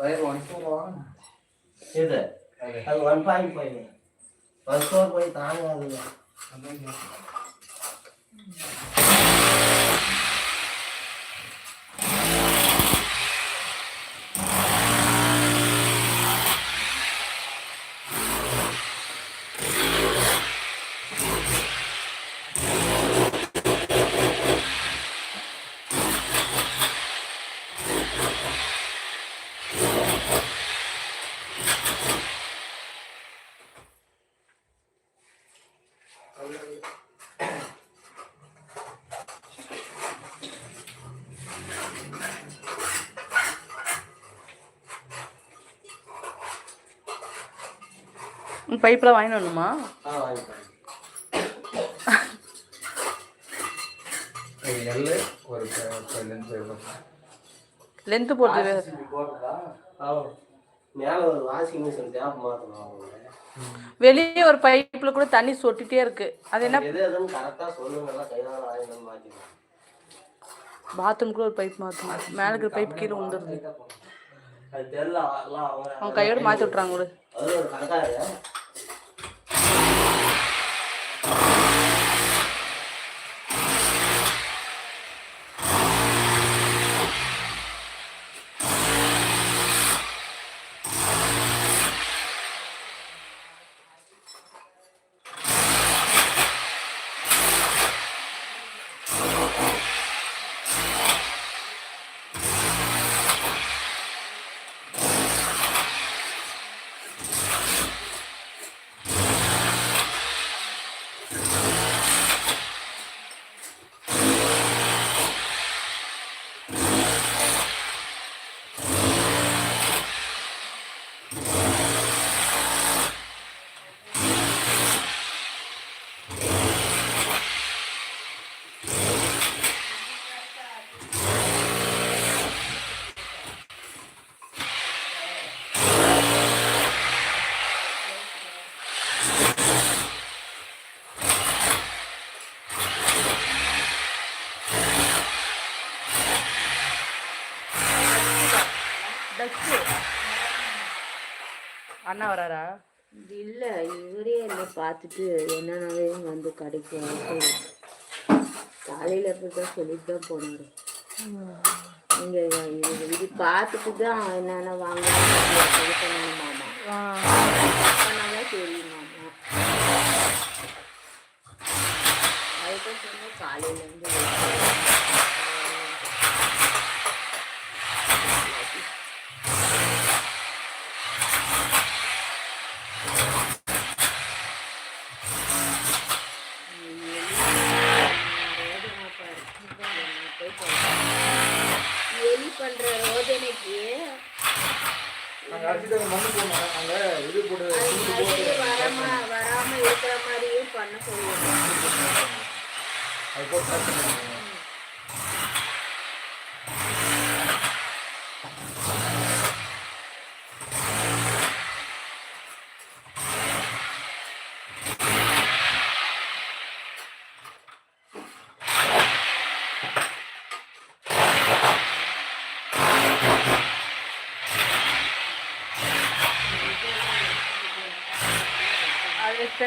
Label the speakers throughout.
Speaker 1: Wire one two வாங்க
Speaker 2: இது அது one point five one four போய் தாங்காதுங்க
Speaker 3: பைப்லாம் வாங்கிட்டு வரணுமா
Speaker 2: ஆ வாங்கிக்கலாம் வாஷிங் மிஷின் டேப் மாற்றணும் அவங்க
Speaker 3: வெளியே ஒரு பைப்பில் கூட தண்ணி சொட்டிட்டே இருக்கு. அது என்ன?
Speaker 2: வாங்கிட்டு மாற்றிக்கலாம்
Speaker 3: பாத்ரூம்குள்ள ஒரு பைப் மாற்றணும் மேலே இருக்கிற பைப் கீழே வந்துடுது
Speaker 2: அவங்க
Speaker 3: கையோட மாற்றி விட்றாங்க டஸ்ட்டு அண்ணா வராரா?
Speaker 4: இல்ல இவரே என்ன பார்த்துட்டு என்னென்னவே வந்து கடைக்கு வந்து காலையில இருந்து தான் சொல்லிட்டு தான் போனாரு. இங்க இது பார்த்துட்டு தான் என்னென்ன வாங்கணும் பண்ணணும் மாமா. பண்ணாதான் தெரியும் மாமா. அதுதான் சொன்னேன் காலையில இருந்து எலி பண்ற ரோதனைக்கு
Speaker 1: நாங்கள் அடிச்சுட்டு மண்ணு போடணும். நாங்கள் இது போட்டு
Speaker 4: வராம வராம இருக்கிற மாதிரியும் பண்ண சொல்லுவாங்க
Speaker 1: அது போட்டு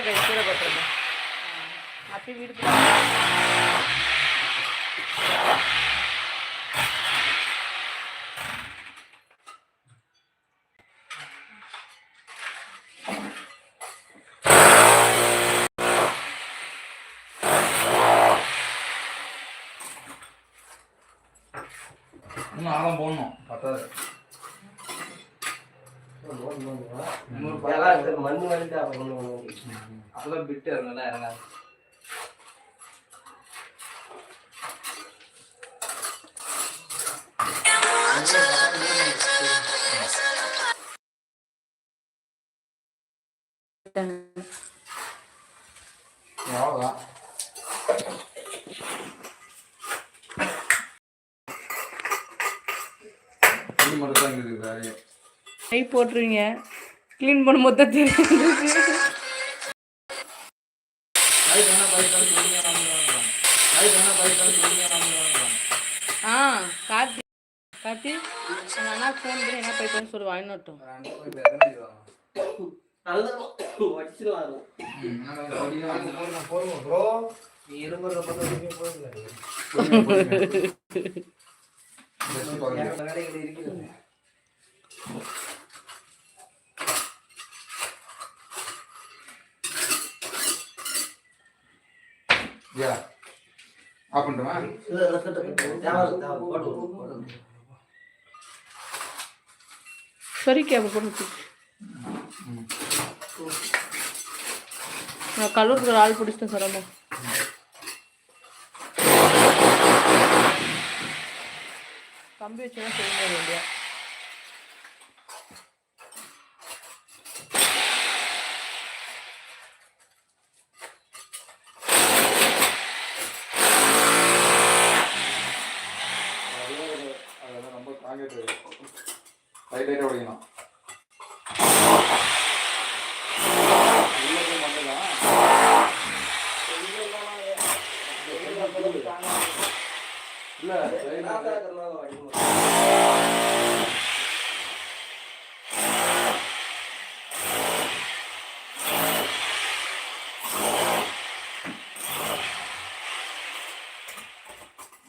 Speaker 1: start பண்ணிடுங்க.
Speaker 3: அது வச்சு கை கீழே போட்டுருந்தேன் அப்படி வீடு
Speaker 1: இன்னும் ஆழம் போடணும் பத்தாது
Speaker 2: மண் வலிட்டு அப்புறம்
Speaker 1: பிட்டு இறங்காது
Speaker 3: கை போட்டுருவீங்க க்ளீன் பண்ண மொத்தம் தெரியும் ஆ கார்த்தி. கார்த்தி அண்ணா ஃபோன் பண்ணி என்ன போயிட்டு சொல்லி
Speaker 1: ஆஃப்
Speaker 3: சரி கேப் போட்டு நான் கலூருக்கு ஆள் பிடிச்சிட்டேன் சரமா கம்பி வச்சுனா செய்ய வேண்டிய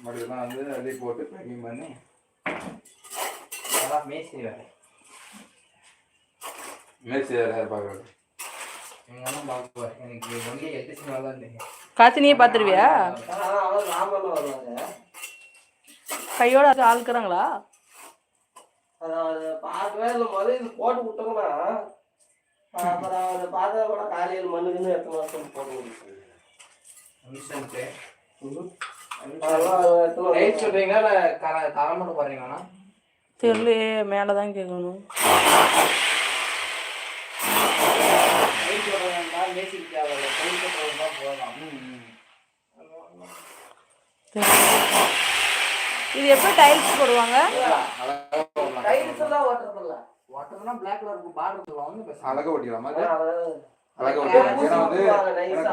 Speaker 1: மறுபடியும் வந்து அள்ளி போட்டு பேக்கிங் பண்ணி
Speaker 2: அதான் மேஸ்திரி வேலை.
Speaker 1: மேய்ச்சி யார் பார்க்குறது
Speaker 2: எங்க அண்ணன் பார்க்குவார். எனக்கு வண்டி எத்திச்சு மேல தான் தெரியும்.
Speaker 3: காத்தி நீயே பார்த்துருவியா
Speaker 2: வருவாரு.
Speaker 3: கையோட ஆள் இருக்கிறாங்களா
Speaker 2: அதான் அதை பார்க்கவே இல்லை. முதல்ல இது போட்டு விட்டோம்னா, அப்புறம் அதை பார்த்தா கூட காலையில் மண்ணுக்குன்னு எத்தனை வருஷம் அதை எத்தனை வருஷம்?
Speaker 3: தெரியலையே மேலே தான் கேட்கணும் தெரியல. இது எப்போ டைல்ஸ் போடுவாங்க?
Speaker 2: டைல்ஸ் எல்லாம் ஓட்டுறதில்ல.
Speaker 1: அழகாக ஓட்டிக்கலாமா அது
Speaker 2: அதான் அதை
Speaker 1: அழகாக
Speaker 2: அப்படியே
Speaker 1: ஓட்டிக்கலாம்
Speaker 2: பூசி
Speaker 1: ஏன்னா வந்து.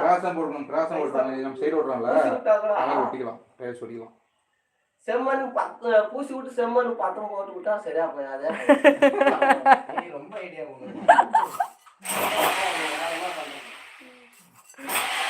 Speaker 1: கிராஸாக போடணும் கிராஸாக ஓட்டுறாங்க நம்ம சைடு
Speaker 2: கூட
Speaker 1: அழகாக ஒட்டிக்கலாம் டைல்ஸ் ஒட்டிக்கலாம்
Speaker 2: செம்மண் பத்து பூசி விட்டு செம்மண் பத்தம் போட்டு விட்டா சரியா போயாது. ரொம்ப ஐடியா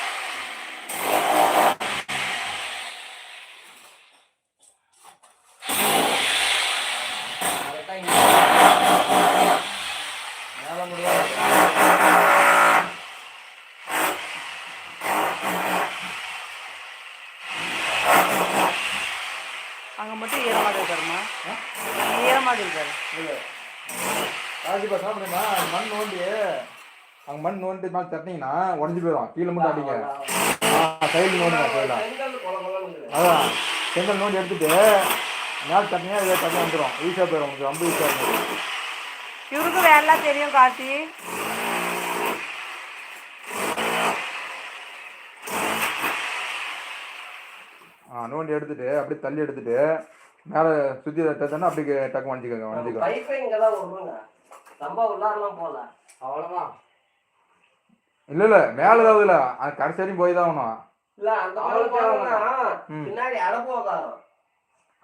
Speaker 1: மண் நோண்டி. அங்கே மண் நோண்டி மேலே தட்டினீங்கன்னா உடஞ்சி போயிடும். கீழே மட்டும் அடிங்க. ஆ சைடில் நோண்டுங்க
Speaker 2: கொலன்னு
Speaker 1: அதான் செங்கல் நோண்டி எடுத்துட்டு மேலே தட்டினா இதே தண்ணி வந்துடும் ஈஸியாக போயிடும் உங்களுக்கு ரொம்ப ஈஸியாக இருக்கும்
Speaker 3: இவருக்கு வேலை தெரியும் கார்த்தி
Speaker 1: ஆ நோண்டி எடுத்துட்டு அப்படியே தள்ளி எடுத்துட்டு மேலே சுற்றி தட்டினா அப்படியே டக்கு வண்டிக்கோங்க வண்டிக்கோ
Speaker 2: உள்ளாரெல்லாம்
Speaker 1: இல்லை இல்லை மேலே ஏதாவது இல்லை. கடைசி வரையும் போய் தான் ஆகணும்.
Speaker 2: இல்ல அந்த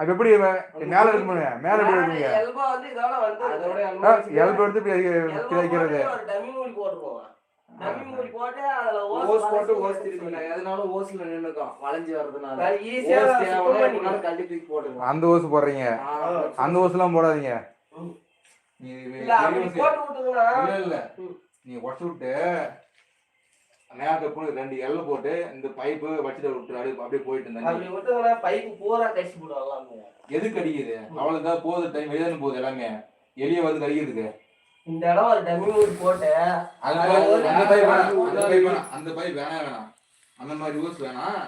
Speaker 1: அது எப்படி மேலே இருக்குங்க மேலே எப்படி இருக்குங்க
Speaker 2: எல்போ வந்து இதோட வந்து
Speaker 1: எல்பு எடுத்து
Speaker 2: போட்டு ஒரு டம்மி மூடி போட்டுருவோம். டம்மி மூடி போட்டு அதுல
Speaker 5: ஓஸ் ஓஸ் திருப்பிங்க ஓஸ்ல நின்னுக்கும் வளைஞ்சு வர்றதுனால.
Speaker 2: ஈஸியா
Speaker 5: ஓஸ் தூக்கி
Speaker 1: அந்த ஓசு போடுறீங்க. அந்த ஓசுலாம் போடாதீங்க. நீ
Speaker 2: இல்ல.
Speaker 1: நீ உடச்சு விட்டு நேரத்தை ரெண்டு எல்ல போட்டு இந்த பைப்பு வச்சுட்டு விட்டு அப்படியே போயிட்டு இருந்தா
Speaker 2: அப்படி விட்டுங்கன்னா பைப்பு பூரா கடிச்சு எல்லாமே
Speaker 1: எதுக்கு அடிக்குது? அவ்வளவுதான் போகுது டைம் வெளியே போகுது எல்லாமே. எலிய வந்து கடிக்கிறதுக்கு.
Speaker 2: இந்த இடம் ஒரு டம்மி போட்டு
Speaker 1: அந்த அந்த பைப் வேணாம் அந்த பைப் வேணாம் அந்த பைப் வேணாம். வேணாம் அந்த மாதிரி வேணாம்.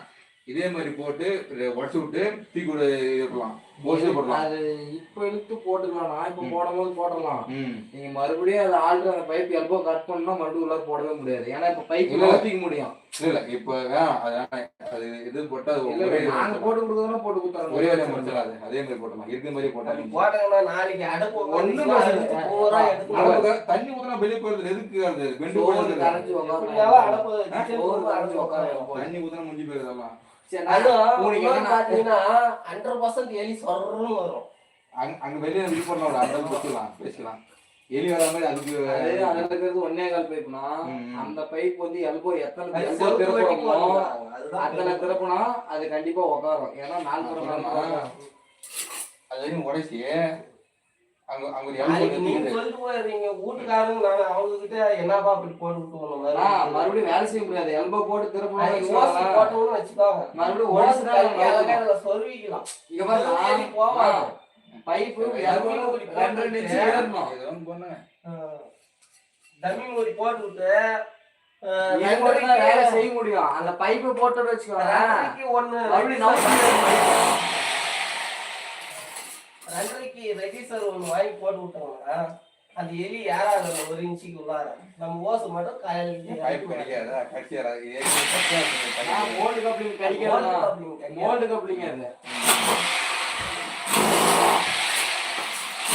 Speaker 1: இதே மாதிரி போட்டு உடச்சு விட்டு தூக்கி விட இருக்கலாம் ஓசே போடலாம்
Speaker 5: அது இப்ப இழுத்து போட்டுக்கலாம். நான் இப்ப போடும் போது போட்டுடலாம்.
Speaker 1: ம்.
Speaker 5: நீங்க மறுபடியும் அது ஆல்ரெடி அந்த பைப் எல்போ கட் பண்ணா மறுபடியும் உள்ள போடவே முடியாது. ஏன்னா இப்ப பைப்
Speaker 1: இல்ல.
Speaker 5: ஊத்திக்க முடியும்.
Speaker 1: இல்ல இப்ப அது இது போட்டா அது
Speaker 5: நாங்க போட்டு கொடுத்தோம்னா போட்டு கொடுத்தாங்க
Speaker 1: ஒரே வேலையை முடிச்சிடாது. அதே மாதிரி போட்டலாம் இருக்க மாதிரி போட்டாங்க
Speaker 2: போட்டாங்கன்னா நாளைக்கு அடப்பு எடுத்து
Speaker 1: நமக்கு தண்ணி ஊத்துனா வெளியே போறது எதுக்கு? அது
Speaker 2: பூரா
Speaker 5: கரைஞ்சு
Speaker 2: அடைச்சு
Speaker 5: உக்காந்து
Speaker 2: உட்காரும்.
Speaker 1: தண்ணி ஊத்துனா முடிஞ்சு போயிருது
Speaker 2: பாத்தீங்கன்னா ஹண்ட்ரட் பர்சன்ட் எலி சொர்றன்னு வரும்.
Speaker 1: அங்க வெளியே இது பண்ணலாம் அந்த பேசலாம் எலி வர மாதிரி அதுக்கு
Speaker 5: அது அதுல இருக்கிறது ஒன்னே கால் பைப்னா. அந்த பைப் வந்து எல்போ எத்தனை
Speaker 2: அது
Speaker 5: எல்போ.
Speaker 2: அதுதான்
Speaker 5: அத்தனை திறப்புனா அது கண்டிப்பா உட்காரும் ஏன்னா நாலு திறப்பு
Speaker 1: அது வரைக்கும் உடைச்சி
Speaker 5: மறுபடியும் வேலை செய்ய முடியாது. எல்போ போட்டு திருப்பணும் மறுபடியும்
Speaker 2: சொருவிக்கலாம்
Speaker 5: இங்க
Speaker 2: ஏறி போவாங்க.
Speaker 5: பைப்பு ரெண்டு ரெண்டு இன்ச்சு ஏறணும்.
Speaker 2: டம்மி மூடி போட்டு விட்டு
Speaker 5: வேலை செய்ய முடியும். அந்த பைப்பு போட்டு வச்சுக்கோங்க.
Speaker 2: ரெண்டரைக்கு ஒண்ணு
Speaker 5: மறுபடியும் நம்ம
Speaker 2: ரெண்டரைக்கு ரெஜிஸ்டர் ஒண்ணு வாங்கி போட்டு விட்டாங்கன்னா அந்த எலி யாராவது அந்த ஒரு இன்ச்சுக்கு உள்ளார நம்ம ஓசை மட்டும்
Speaker 1: கிடைக்காதா?
Speaker 5: கிடைக்காது?